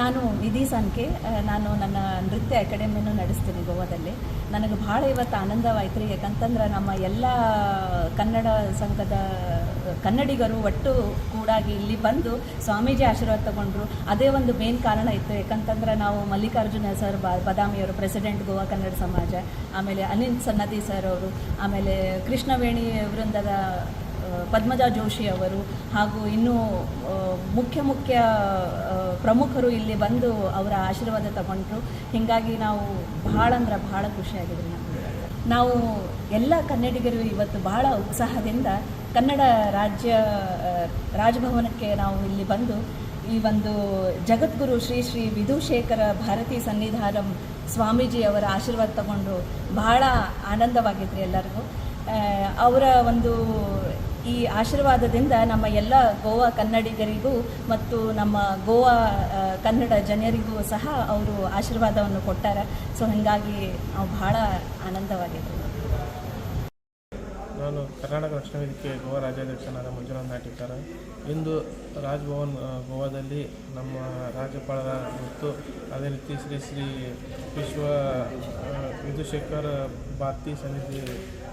ನಾನು ನಿಧಿ ಸಂಖ್ಯೆ ನಾನು ನನ್ನ ನೃತ್ಯ ಅಕಾಡೆಮಿಯನ್ನು ನಡೆಸ್ತೀನಿ ಗೋವಾದಲ್ಲಿ. ನನಗೆ ಭಾಳ ಇವತ್ತು ಆನಂದವಾಯ್ತು ರೀ ಯಾಕಂತಂದ್ರೆ ನಮ್ಮ ಎಲ್ಲ ಕನ್ನಡ ಸಂಘದ, ಕನ್ನಡಿಗರು ಒಟ್ಟು ಕೂಡಾಗಿ ಇಲ್ಲಿ ಬಂದು ಸ್ವಾಮೀಜಿ ಆಶೀರ್ವಾದ ತಗೊಂಡ್ರು. ಅದೇ ಒಂದು ಮೇನ್ ಕಾರಣ ಇತ್ತು, ಯಾಕಂತಂದ್ರೆ ನಾವು ಮಲ್ಲಿಕಾರ್ಜುನ ಸರ್ ಬದಾಮಿಯವರು ಪ್ರೆಸಿಡೆಂಟ್ ಗೋವಾ ಕನ್ನಡ ಸಮಾಜ, ಆಮೇಲೆ ಅನಿಲ್ ಸನ್ನದಿ ಸರ್ ಅವರು, ಆಮೇಲೆ ಕೃಷ್ಣವೇಣಿ ವೃಂದದ ಪದ್ಮಜಾ ಜೋಶಿ ಅವರು ಹಾಗೂ ಇನ್ನೂ ಮುಖ್ಯ ಮುಖ್ಯ ಪ್ರಮುಖರು ಇಲ್ಲಿ ಬಂದು ಅವರ ಆಶೀರ್ವಾದ ತಗೊಂಡ್ರು. ಹೀಗಾಗಿ ನಾವು ಭಾಳ ಅಂದ್ರೆ ಭಾಳ ಖುಷಿಯಾಗಿದ್ವಿ ನಮಗೆ ನಾವು. ಎಲ್ಲ ಕನ್ನಡಿಗರು ಇವತ್ತು ಬಹಳ ಉತ್ಸಾಹದಿಂದ ಕನ್ನಡ ರಾಜ್ಯ ರಾಜಭವನಕ್ಕೆ ನಾವು ಇಲ್ಲಿ ಬಂದು ಈ ಒಂದು ಜಗದ್ಗುರು ಶ್ರೀ ಶ್ರೀ ವಿಧುಶೇಖರ ಭಾರತೀ ಸನ್ನಿಧಾನಂ ಸ್ವಾಮೀಜಿ ಅವರ ಆಶೀರ್ವಾದ ತಗೊಂಡು ಬಹಳ ಆನಂದವಾಗಿದ್ರಿ ಎಲ್ಲರಿಗೂ. ಅವರ ಒಂದು ಈ ಆಶೀರ್ವಾದದಿಂದ ನಮ್ಮ ಎಲ್ಲ ಗೋವಾ ಕನ್ನಡಿಗರಿಗೂ ಮತ್ತು ನಮ್ಮ ಗೋವಾ ಕನ್ನಡ ಜನರಿಗೂ ಸಹ ಅವರು ಆಶೀರ್ವಾದವನ್ನು ಕೊಟ್ಟಾರ. ಸೊ, ಹಾಗಾಗಿ ನಾವು ಬಹಳ ಆನಂದವಾಗಿದ್ದೆವು. ನಾನು ಕರ್ನಾಟಕ ರಕ್ಷಣಾ ವೇದಿಕೆ ಗೋವಾ ರಾಜ್ಯಾಧ್ಯಕ್ಷನಾದ ಮಂಜುನಾಥ್ ನಾಟಿಕರ. ಇಂದು ರಾಜ್ಭವನ್ ಗೋವಾದಲ್ಲಿ ನಮ್ಮ ರಾಜ್ಯಪಾಲರ ಮತ್ತು ಅದೇ ರೀತಿ ಶ್ರೀ ಶ್ರೀ ವಿಶ್ವ ವಿಧುಶೇಖರ್ ಭಾರತಿ ಸಮಿತಿ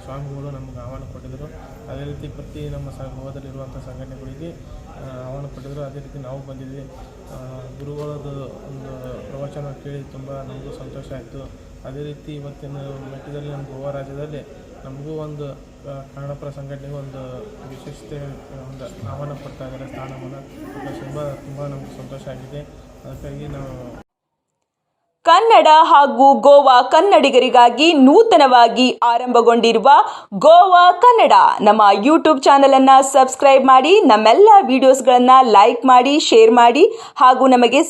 ಸ್ವಾಮಿಗಳು ನಮಗೆ ಆಹ್ವಾನ ಕೊಟ್ಟಿದ್ದರು ಅದೇ ರೀತಿ ಪ್ರತಿ ನಮ್ಮ ಸ ಗೋವಾದಲ್ಲಿರುವಂಥ ಸಂಘಟನೆಗಳಿಗೆ ಆಹ್ವಾನ ಕೊಟ್ಟಿದ್ದರು ಅದೇ ರೀತಿ ನಾವು ಬಂದಿದ್ವಿ. ಗುರುಗಳದ್ದು ಒಂದು ಪ್ರವಚನ ಕೇಳಿ ತುಂಬ ನಮಗೂ ಸಂತೋಷ ಆಯಿತು. ಅದೇ ರೀತಿ ಇವತ್ತಿನ ಮಟ್ಟದಲ್ಲಿ ನಮ್ಮ ಗೋವಾ ರಾಜ್ಯದಲ್ಲಿ ನಮಗೂ ಒಂದು ಕನ್ನಡಪುರ ಸಂಘಟನೆಗೆ ಒಂದು ವಿಶೇಷತೆ ಒಂದು ಆಹ್ವಾನ ಕೊಡ್ತಾ ಇದ್ದಾರೆ ಸ್ಥಾನಮಾನ. ತುಂಬ ತುಂಬ ನಮಗೆ ಸಂತೋಷ ಆಗಿದೆ. ಅದಕ್ಕಾಗಿ ನಾವು ಕನ್ನಡ ಹಾಗೂ ಗೋವಾ ಕನ್ನಡಿಗರಿಗಾಗಿ ನೂತನವಾಗಿ ಆರಂಭಗೊಂಡಿರುವ ಗೋವಾ ಕನ್ನಡ. ನಮ್ಮ ಯೂಟ್ಯೂಬ್ ಚಾನಲನ್ನು ಸಬ್ಸ್ಕ್ರೈಬ್ ಮಾಡಿ, ನಮ್ಮೆಲ್ಲ ವಿಡಿಯೋಸ್ಗಳನ್ನು ಲೈಕ್ ಮಾಡಿ ಶೇರ್ ಮಾಡಿ ಹಾಗೂ ನಮಗೆ